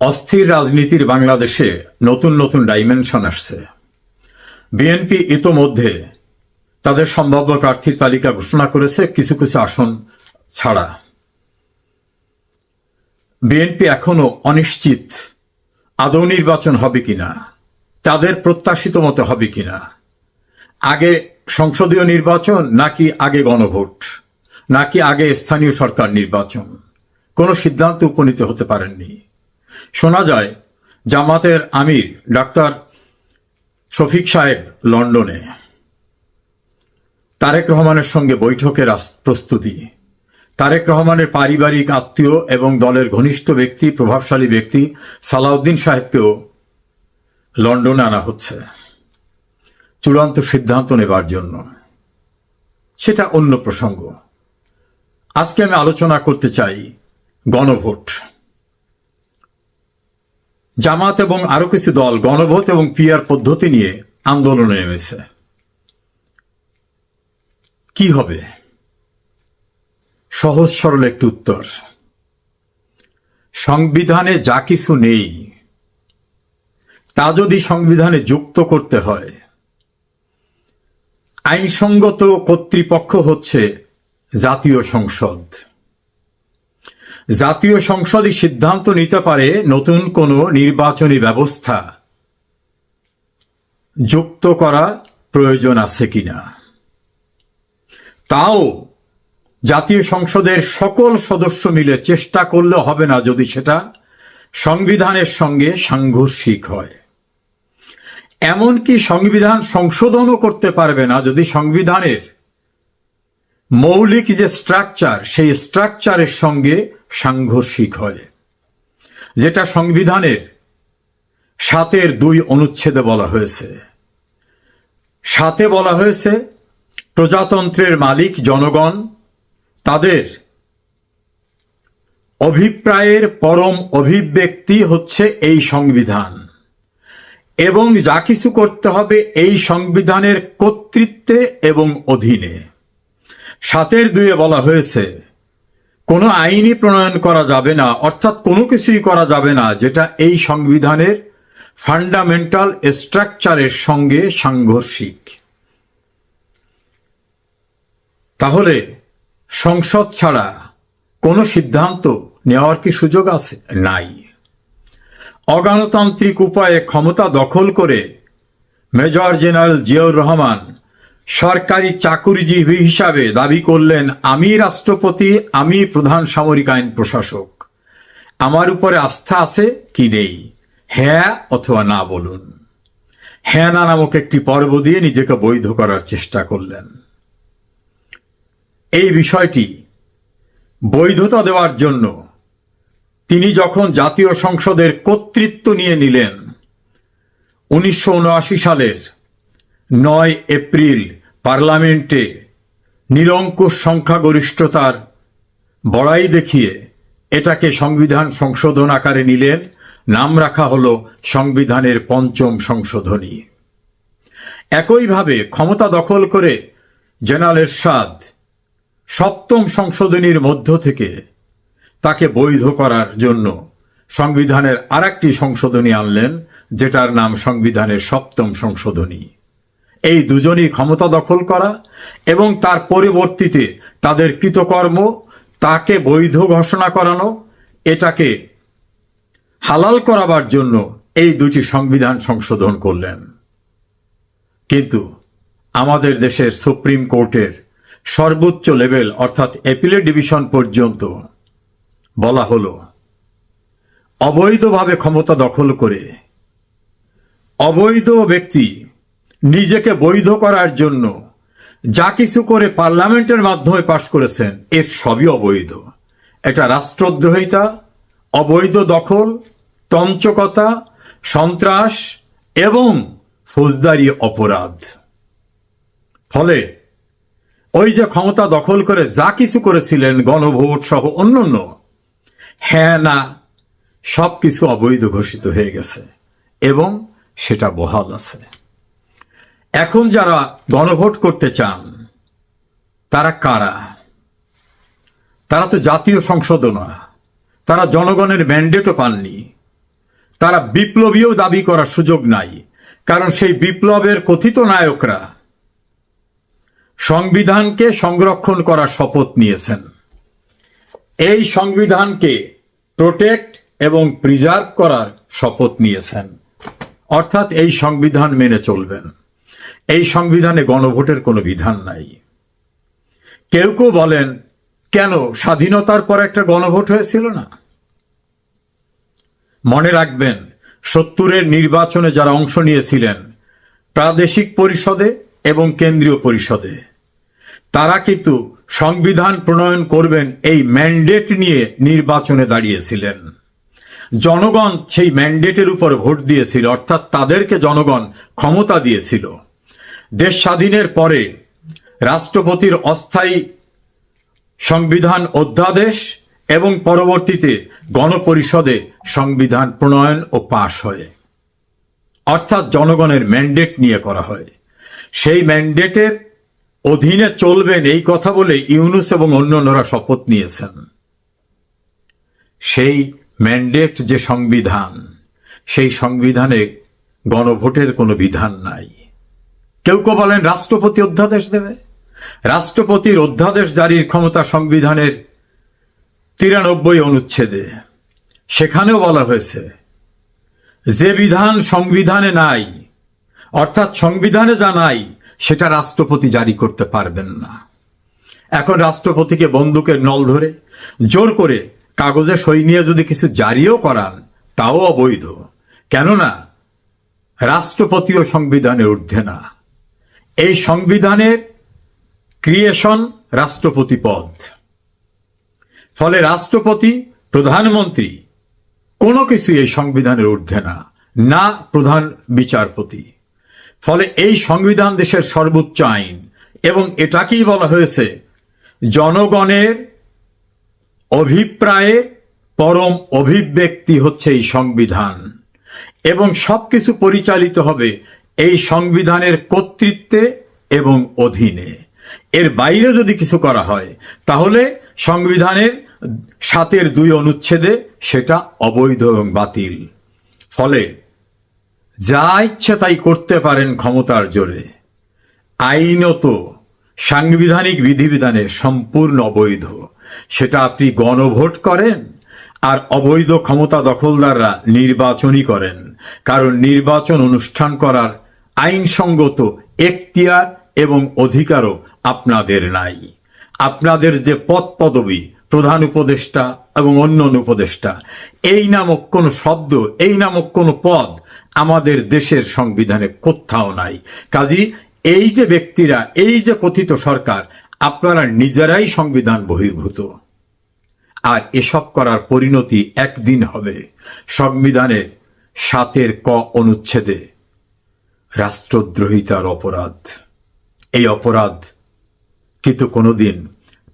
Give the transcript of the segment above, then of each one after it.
অস্থির রাজনীতির বাংলাদেশে নতুন নতুন ডাইমেনশন আসছে। বিএনপি ইতোমধ্যে তাদের সম্ভাব্য প্রার্থীর তালিকা ঘোষণা করেছে কিছু কিছু আসন ছাড়া। বিএনপি এখনও অনিশ্চিত আদৌ নির্বাচন হবে কিনা, তাদের প্রত্যাশিত মতো হবে কিনা, আগে সংসদীয় নির্বাচন নাকি আগে গণভোট, নাকি আগে স্থানীয় সরকার নির্বাচন, কোনো সিদ্ধান্ত উপনীত হতে পারেননি। শোনা যায়, জামাতের আমির ডাক্তার শফিক সাহেব লন্ডনে। তারেক রহমানের সঙ্গে বৈঠকের প্রস্তুতি। তারেক রহমানের পারিবারিক আত্মীয় এবং দলের ঘনিষ্ঠ ব্যক্তি, প্রভাবশালী ব্যক্তি সালাউদ্দিন সাহেবকেও লন্ডনে আনা হচ্ছে। চূড়ান্ত সিদ্ধান্ত নেবার জন্য। সেটা অন্য প্রসঙ্গ। আজকে আমি আলোচনা করতে চাই গণভোট। জামাত এবং আরও কিছু দল গণভোট এবং পিয়ার পদ্ধতি নিয়ে আন্দোলনে নেমেছে। কি হবে? সহজ সরল একটি উত্তর। সংবিধানে যা কিছু নেই, তা যদি সংবিধানে যুক্ত করতে হয়, আইনসঙ্গত কর্তৃপক্ষ হচ্ছে জাতীয় সংসদ। জাতীয় সংসদই সিদ্ধান্ত নিতে পারে নতুন কোনো নির্বাচনী ব্যবস্থা। যুক্ত করা প্রয়োজন আছে কিনা? তাও জাতীয় সংসদের সকল সদস্য মিলে চেষ্টা করলে হবে না যদি সেটা সংবিধানের সঙ্গে সাংঘর্ষিক হয়। এমনকি সংবিধান সংশোধনও করতে পারবে না যদি সংবিধানের মৌলিক যে স্ট্রাকচার সেই স্ট্রাকচারের সঙ্গে সাংঘর্ষিক হয়। যেটা সংবিধানের সাতের দুই অনুচ্ছেদে বলা হয়েছে। সাথে বলা হয়েছে, প্রজাতন্ত্রের মালিক জনগণ তাদের অভিপ্রায়ের পরম অভিব্যক্তি হচ্ছে এই সংবিধান। এবং যা কিছু করতে হবে এই সংবিধানের কর্তৃত্বে এবং অধীনে। সাতের দুয়ে বলা হয়েছে, কোনো আইনই প্রণয়ন করা যাবে না, অর্থাৎ কোনো কিছুই করা যাবে না, যেটা এই সংবিধানের ফান্ডামেন্টাল স্ট্রাকচারের সঙ্গে সাংঘর্ষিক। তাহলে সংসদ ছাড়া কোনো সিদ্ধান্ত নেওয়ার কি সুযোগ আছে? নাই। অগণতান্ত্রিক উপায়ে ক্ষমতা দখল করে মেজর জেনারেল জিয়াউর রহমান সরকারি চাকুরিজীবী হিসাবে দাবি করলেন, আমি রাষ্ট্রপতি, আমি প্রধান সামরিক আইন প্রশাসক। আমার উপরে আস্থা আছে কি নেই? হ্যাঁ অথবা না বলুন। হ্যাঁ না নামক একটি পর্ব দিয়ে নিজেকে বৈধ করার চেষ্টা করলেন। এই বিষয়টি বৈধতা দেওয়ার জন্য তিনি যখন জাতীয় সংসদের কর্তৃত্ব নিয়ে নিলেন, উনিশশো উনআশি সালের নয় এপ্রিল পার্লামেন্টে নিরঙ্কুশ সংখ্যাগরিষ্ঠতার বড়াই দেখিয়ে এটাকে সংবিধান সংশোধন আকারে নিলেন। নাম রাখা হল সংবিধানের পঞ্চম সংশোধনী। একইভাবে ক্ষমতা দখল করে জেনারেল এরশাদ সপ্তম সংশোধনীর মধ্য থেকে তাকে বৈধ করার জন্য সংবিধানের আরেকটি সংশোধনী আনলেন, যেটার নাম সংবিধানের সপ্তম সংশোধনী। এই দুজনই ক্ষমতা দখল করা এবং তার পরিবর্তিতে তাদের কৃতকর্ম, তাকে বৈধ ঘোষণা করানো, এটাকে হালাল করাবার জন্য এই দুটি সংবিধান সংশোধন করলেন। কিন্তু আমাদের দেশের সুপ্রিম কোর্টের সর্বোচ্চ লেভেল, অর্থাৎ এপিলেট ডিভিশন পর্যন্ত বলা হলো, অবৈধভাবে ক্ষমতা দখল করে অবৈধ ব্যক্তি নিজেকে বৈধ করার জন্য যা কিছু করে পার্লামেন্টের মাধ্যমে পাশ করেছেন, এর সবই অবৈধ। এটা রাষ্ট্রদ্রোহিতা, অবৈধ দখল তঞ্চকতা সন্ত্রাস এবং ফৌজদারি অপরাধ। ফলে ওই যে ক্ষমতা দখল করে যা কিছু করেছিলেন, গণভোট সহ অন্যান্য হ্যাঁ না সব কিছু অবৈধ ঘোষিত হয়ে গেছে এবং সেটা বহাল আছে। এখন যারা গণভোট করতে চান, তারা কারা? তারা তো জাতীয় সংসদও না তারা জনগণের ম্যান্ডেটও পাননি। তারা বিপ্লবীও দাবি করার সুযোগ নাই। কারণ সেই বিপ্লবের কথিত নায়করা সংবিধানকে সংরক্ষণ করার শপথ নিয়েছেন। এই সংবিধানকে প্রোটেক্ট এবং প্রিজার্ভ করার শপথ নিয়েছেন। অর্থাৎ এই সংবিধান মেনে চলবেন। এই সংবিধানে গণভোটের কোনো বিধান নাই। কেউ কেউ বলেন, কেন স্বাধীনতার পর একটা গণভোট হয়েছিল না? মনে রাখবেন, সত্তরের নির্বাচনে যারা অংশ নিয়েছিলেন, প্রাদেশিক পরিষদে এবং কেন্দ্রীয় পরিষদে, তারা কিন্তু সংবিধান প্রণয়ন করবেন এই ম্যান্ডেট নিয়ে নির্বাচনে দাঁড়িয়েছিলেন। জনগণ সেই ম্যান্ডেটের উপর ভোট দিয়েছিল, অর্থাৎ তাদেরকে জনগণ ক্ষমতা দিয়েছিল। দেশ স্বাধীনের পরে রাষ্ট্রপতির অস্থায়ী সংবিধান অধ্যাদেশ এবং পরবর্তীতে গণপরিষদে সংবিধান প্রণয়ন ও পাশ হয়, অর্থাৎ জনগণের ম্যান্ডেট নিয়ে করা হয়। সেই ম্যান্ডেটের অধীনে চলবেন এই কথা বলে ইউনুস এবং অন্যান্যরা শপথ নিয়েছেন। সেই ম্যান্ডেট যে সংবিধান, সেই সংবিধানে গণভোটের কোনো বিধান নাই। কেউ কেউ বলেন রাষ্ট্রপতি অধ্যাদেশ দেবে। রাষ্ট্রপতির অধ্যাদেশ জারির ক্ষমতা সংবিধানের তিরানব্বই অনুচ্ছেদে। সেখানেও বলা হয়েছে, যে বিধান সংবিধানে নাই, অর্থাৎ সংবিধানে যা নাই, সেটা রাষ্ট্রপতি জারি করতে পারবেন না। এখন রাষ্ট্রপতিকে বন্দুকের নল ধরে, জোর করে কাগজে সই নিয়ে যদি কিছু জারিও করান, তাও অবৈধ। কেননা, রাষ্ট্রপতিও সংবিধানের ঊর্ধ্বে না। এই সংবিধানের ক্রিয়েশন রাষ্ট্রপতি পদ। ফলে রাষ্ট্রপতি, প্রধানমন্ত্রী কোনো কিছু এই সংবিধানের ঊর্ধ্বে না না প্রধান বিচারপতি। ফলে এই সংবিধান দেশের সর্বোচ্চ আইন এবং এটাকেই বলা হয়েছে জনগণের অভিপ্রায়ের পরম অভিব্যক্তি হচ্ছে এই সংবিধান এবং সবকিছু পরিচালিত হবে এই সংবিধানের কর্তৃত্বে এবং অধীনে। এর বাইরে যদি কিছু করা হয়, তাহলে সংবিধানের সাতের দুই অনুচ্ছেদে সেটা অবৈধ এবং বাতিল। ফলে যা ইচ্ছে তাই করতে পারেন ক্ষমতার জোরে। আইনত সাংবিধানিক বিধিবিধানে সম্পূর্ণ অবৈধ। সেটা আপনি গণভোট করেন আর অবৈধ ক্ষমতা দখলদাররা নির্বাচনই করেন। কারণ নির্বাচন অনুষ্ঠান করার আইনসঙ্গত, এখতিয়ার এবং অধিকারও আপনাদের নাই। আপনাদের যে পদ পদবি প্রধান উপদেষ্টা এবং অন্য উপদেষ্টা, এই নামক কোনো শব্দ, এই নামক কোনো পদ আমাদের দেশের সংবিধানে কোথাও নাই। কাজী, এই যে ব্যক্তিরা, এই যে কথিত সরকার, আপনারা নিজেরাই সংবিধান বহির্ভূত। আর এসব করার পরিণতি একদিন হবে। সংবিধানের সাতের ক অনুচ্ছেদে রাষ্ট্রদ্রোহিতার অপরাধ। এই অপরাধ কিন্তু কোনোদিন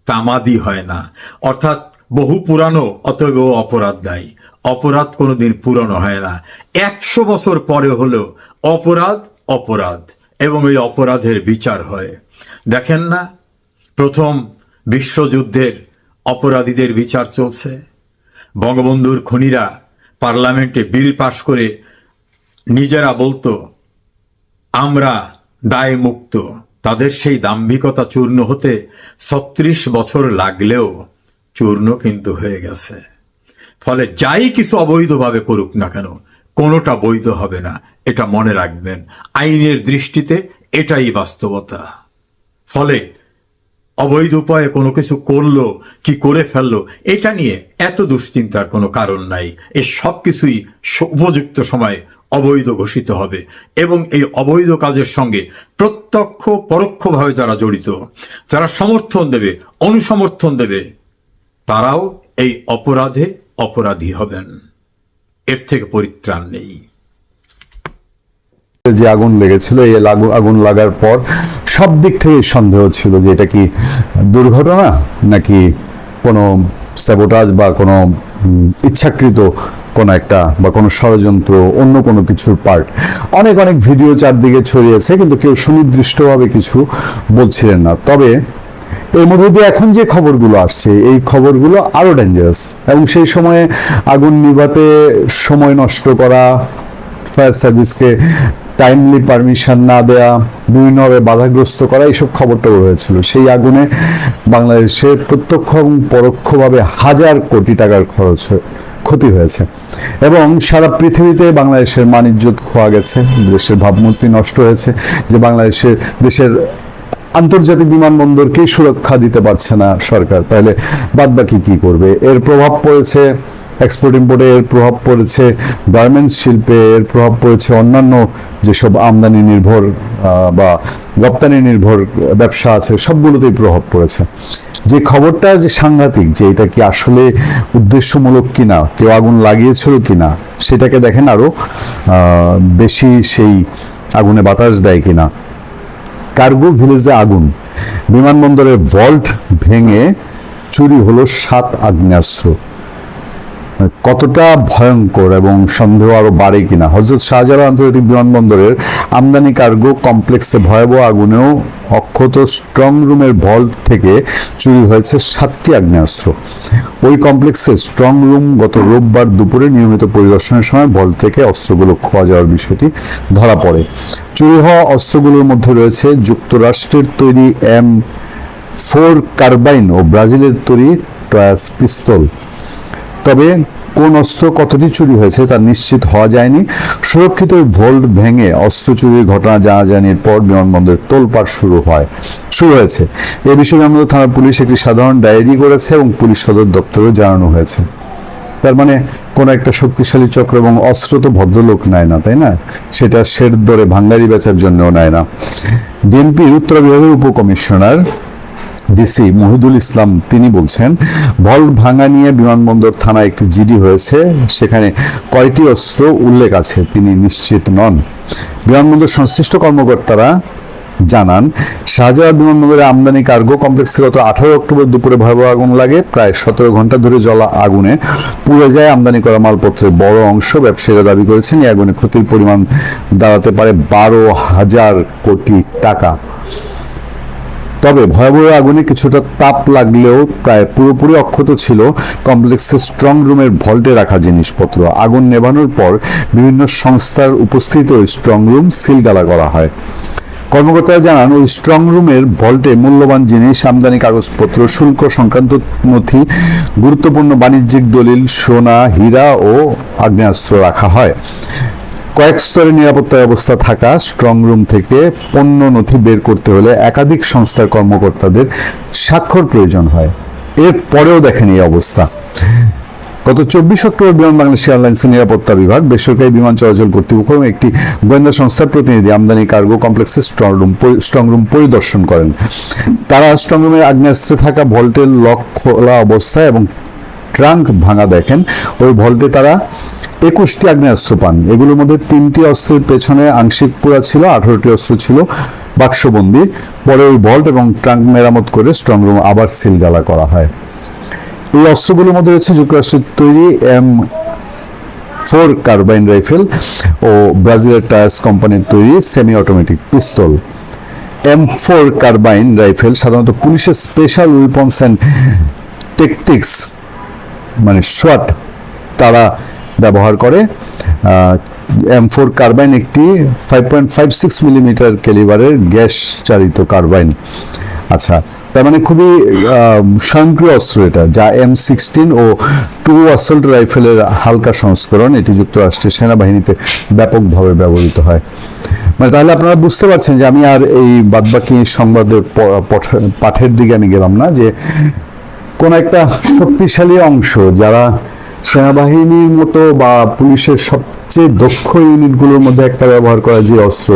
তামাদি হয় না। অর্থাৎ বহু পুরানো অতএব অপরাধ নাই। অপরাধ কোনোদিন পুরনো হয় না। একশো বছর পরে হলেও অপরাধ অপরাধ এবং এই অপরাধের বিচার হয়। দেখেন না, প্রথম বিশ্বযুদ্ধের অপরাধীদের বিচার চলছে। বঙ্গবন্ধুর খনিরা পার্লামেন্টে বিল পাশ করে নিজেরা বলতো আমরা দায় মুক্ত তাদের সেই দাম্ভিকতা চূর্ণ হতে ছত্রিশ বছর লাগলেও চূর্ণ কিন্তু হয়ে গেছে। ফলে যাই কিছু অবৈধভাবে করুক না কেন, কোনোটা বৈধ হবে না, এটা মনে রাখবেন। আইনের দৃষ্টিতে এটাই বাস্তবতা। ফলে অবৈধ উপায়ে কোনো কিছু করল, কি করে ফেলল, এটা নিয়ে এত দুশ্চিন্তার কোনো কারণ নাই। এ সব কিছুই উপযুক্ত সময়ে অবৈধ ঘোষিত হবে এবং এই অবৈধ কাজের সঙ্গে প্রত্যক্ষ পরোক্ষভাবে যারা জড়িত, যারা সমর্থন দেবে, অনুসমর্থন দেবে, তারাও এই অপরাধে অপরাধী হবেন। এর থেকে পরিত্রাণ নেই। যে আগুন লেগেছিল, এই আগুন লাগার পর সব দিক থেকে সন্দেহ ছিল যে এটা কি দুর্ঘটনা নাকি কোনো স্যাবোটাজ বা কোনো ইচ্ছাকৃত কোনো একটা বা কোনো ষড়যন্ত্র, অন্য কোনো কিছুর পার্ট অনেক অনেক ভিডিও চারদিকে ছড়িয়েছে, কিন্তু কেউ সুনির্দিষ্টভাবে কিছু বলছিলেন না। তবে এর মধ্যে দিয়ে এখন যে খবরগুলো আসছে, এই খবরগুলো আরও ডেঞ্জারাস এবং সেই সময়ে আগুন নিভাতে সময় নষ্ট করা ফায়ার সার্ভিসকে টাইমলি পারমিশন না দেয়া, বিভিন্নভাবে বাধাগ্রস্ত করা, এইসব খবরটাও টবর হয়েছিল সেই আগুনে বাংলাদেশে প্রত্যক্ষ এবং পরোক্ষভাবে হাজার কোটি টাকার খরচ হয়ে। ক্ষতি হয়েছে। এবং সারা পৃথিবীতে বাংলাদেশের মানিজ্যত খোয়া গেছে দেশের ভাবমূর্তি নষ্ট হয়েছে, যে বাংলাদেশের দেশের আন্তর্জাতিক বিমানবন্দরকেই সুরক্ষা দিতে পারছে না সরকার। তাহলে বাদবাকি কি করবে? এর প্রভাব পড়েছে এক্সপোর্ট ইম্পোর্টে এর প্রভাব পড়েছে গার্মেন্টস শিল্পে এর প্রভাব পড়েছে অন্যান্য যেসব আমদানি নির্ভর বা রপ্তানি নির্ভর ব্যবসা আছে সবগুলোতেই প্রভাব পড়েছে। যে খবরটা যে সাংঘাতিক যে এটা কি আসলে উদ্দেশ্যমূলক কিনা কেউ আগুন লাগিয়েছিল কিনা সেটাকে দেখেন আরও আহ, বেশি সেই আগুনে বাতাস দেয় কিনা। কার্গো ভিলেজে আগুন বিমানবন্দরের ভল্ট ভেঙে চুরি হলো সাত আগ্নেয়াস্ত্র। কতটা ভয়ঙ্কর এবং সন্দেহ আরও বাড়ে কিনা? হজরত শাহজালাল আন্তর্জাতিক বিমানবন্দরের আমদানি কার্গো কমপ্লেক্সে ভয়াবহ আগুনেও অক্ষত স্ট্রং রুমের ভল্ট থেকে চুরি হয়েছে সাতটি আগ্নেয়াস্ত্র। ওই কমপ্লেক্সে স্ট্রং রুম গত রোববার দুপুরে নিয়মিত পরিদর্শনের সময় ভল্ট থেকে অস্ত্রগুলো খোয়া যাওয়ার বিষয়টি ধরা পড়ে। চুরি হওয়া অস্ত্রগুলোর মধ্যে রয়েছে যুক্তরাষ্ট্রের তৈরি এম ফোর কার্বাইন ও ব্রাজিলের তৈরি টয়াস পিস্তল। তবে কোন অস্ত্র কতটি চুরি হয়েছে তা নিশ্চিত হওয়া যায়নি। সুরক্ষিত ভোল্ট ভেঙে অস্ত্র চুরির ঘটনা জানাজানির পর বিমানবন্দরের তোলপাড় শুরু হয়, শুরু হয়েছে। এ বিষয়ে বিমানবন্দর থানার পুলিশ একটি সাধারণ ডায়েরি করেছে এবং পুলিশ সদর দপ্তরেও জানানো হয়েছে। তার মানে কোন একটা শক্তিশালী চক্র এবং অস্ত্র তো ভদ্রলোক নেয় না, তাই না? সেটা শের দরে ভাঙ্গারি বেচার জন্যও নেয় না। বিএনপির উত্তর বিভাগের উপকমিশনার ডিসি মহিদুল ইসলাম তিনি বলছেন ভল ভাঙা নিয়ে বিমানবন্দর থানায় একটি জিডি হয়েছে। সেখানে কয়টি অস্ত্র উল্লেখ আছে? তিনি নিশ্চিত নন। বিমানবন্দর সংশ্লিষ্ট কর্মকর্তারা জানান, শাহজালাল বিমানবন্দরে আমদানি কার্গো কমপ্লেক্সে গত আঠারো অক্টোবর দুপুরে ভয়াবহ আগুন লাগে। প্রায় সতেরো ঘণ্টা ধরে জ্বলা আগুনে পুড়ে যায়। আমদানি করা মালপত্রের বড় অংশ ব্যবসায়ীরা দাবি করেছেন, এই আগুনে ক্ষতির পরিমাণ দাঁড়াতে পারে বারো হাজার কোটি টাকা। তবে ভয়াবহ আগুনে কিছুটা তাপ লাগলেও প্রায় পুরোপুরি অক্ষত ছিল কমপ্লেক্সের স্ট্রং রুমের ভল্টে রাখা জিনিসপত্র। আগুন নেভানোর পর বিভিন্ন সংস্থার উপস্থিত ওই স্ট্রং রুম সিলগালা করা হয়। কর্মকর্তারা জানান, ওই স্ট্রং রুমের ভল্টে মূল্যবান জিনিস, আমদানি কাগজপত্র, শুল্ক সংক্রান্ত নথি, গুরুত্বপূর্ণ বাণিজ্যিক দলিল, সোনা, হীরা ও আগ্নেয়াস্ত্র রাখা হয়। কয়েক স্তরের নিরাপত্তা ব্যবস্থা থাকা স্ট্রং রুম থেকে পণ্য নথি বের করতে হলে একাধিক সংস্থার কর্মকর্তাদের স্বাক্ষর প্রয়োজন হয়। এর পরেও দেখেন এই অবস্থা। গত চব্বিশ অক্টোবর বিমান বাংলাদেশ এয়ারলাইন্সের নিরাপত্তা বিভাগ বেসরকারি বিমান চলাচল কর্তৃপক্ষ এবং একটি গোয়েন্দা সংস্থার প্রতিনিধি আমদানি কার্গো কমপ্লেক্সের স্ট্রং রুম স্ট্রং রুম পরিদর্শন করেন। তারা স্ট্রং রুমের আগ্নেয়াস্ত্রে থাকা ভল্টের লক খোলা অবস্থায় এবং ট্রাঙ্ক ভাঙা দেখেন, ওই ভল্টে তারা একুশটি আগ্নেয়াস্ত্র পান। এগুলোর মধ্যে তিনটি অস্ত্রের পেছনে আংশিক পোড়া ছিল, আঠারোটি অস্ত্র ছিল, বাক্সবন্দি। পরে ওই ভল্ট এবং ট্রাঙ্ক মেরামত করে স্ট্রং রুম আবার সিলগালা করা হয়। এই অস্ত্রগুলোর মধ্যে রয়েছে যুক্তরাষ্ট্রের তৈরি এম ফোর কার্বাইন রাইফেল ও ব্রাজিলের টায়ার্স কোম্পানির তৈরি semi automatic pistol. M four carbine rifle সাধারণত পুলিশের স্পেশাল উইপন্স অ্যান্ড টেকটিক্স মানে শট তারা ব্যবহার করে এম ফোর কার্বাইন একটি five point five six millimetre ক্যালিবারের gas চালিত কার্বাইন আচ্ছা তার মানে খুবই স্বয়ংক্রিয় অস্ত্র এটা, যা এম সিক্সটিন ও টু অসল্ট রাইফেলের হালকা সংস্করণ। এটি যুক্তরাষ্ট্রের সেনাবাহিনীতে ব্যাপকভাবে ব্যবহৃত হয়। মানে তাহলে আপনারা বুঝতে পারছেন যে আমি আর এই বাদবাকি সংবাদের পঠ- পাঠের দিকে আমি গেলাম না যে কোন একটা শক্তিশালী অংশ যারা সেনাবাহিনীর মতো বা পুলিশের সবচেয়ে দক্ষ ইউনিটগুলোর মধ্যে একটা ব্যবহার করা যে অস্ত্র,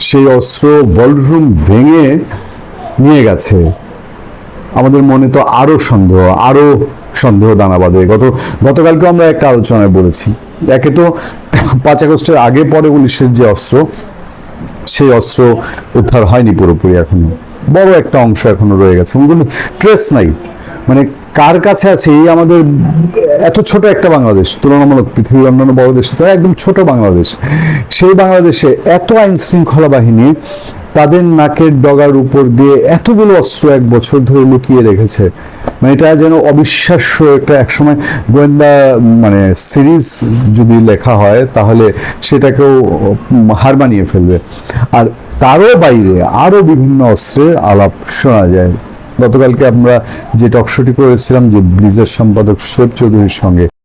সেই অস্ত্র ভলরুম ভেঙে নিয়ে গেছে। আমাদের মনে তো আরও সন্দেহ আরও সন্দেহ দানা বাঁধে। গত গতকালকে আমরা একটা আলোচনায় বলেছি। একে তো পাঁচ আগস্টের আগে পরে পুলিশের যে অস্ত্র, সেই অস্ত্র উদ্ধার হয়নি পুরোপুরি এখনও। বড় একটা অংশ এখনও রয়ে গেছে। ট্রেস নাই। মানে কার কাছে আছে? এই আমাদের এত ছোট একটা বাংলাদেশ, তুলনামূলক পৃথিবীর অন্যান্য বড় দেশ তো একদম ছোট বাংলাদেশ। সেই বাংলাদেশে এত আইন শৃঙ্খলা বাহিনী তাদের নাকের ডগার উপর দিয়ে এতগুলো অস্ত্র এক বছর ধরে লুকিয়ে রেখেছে। মানে এটা যেন অবিশ্বাস্য একটা একসময় গোয়েন্দা মানে সিরিজ যদি লেখা হয়, তাহলে সেটাকেও হার মানিয়ে ফেলবে। আর তারও বাইরে আরও বিভিন্ন অস্ত্রের আলাপ শোনা যায়। গতকালকে আমরা যে টকশোটি করেছিলাম যে ব্রিজের সম্পাদক সৈয়দ চৌধুরীর সঙ্গে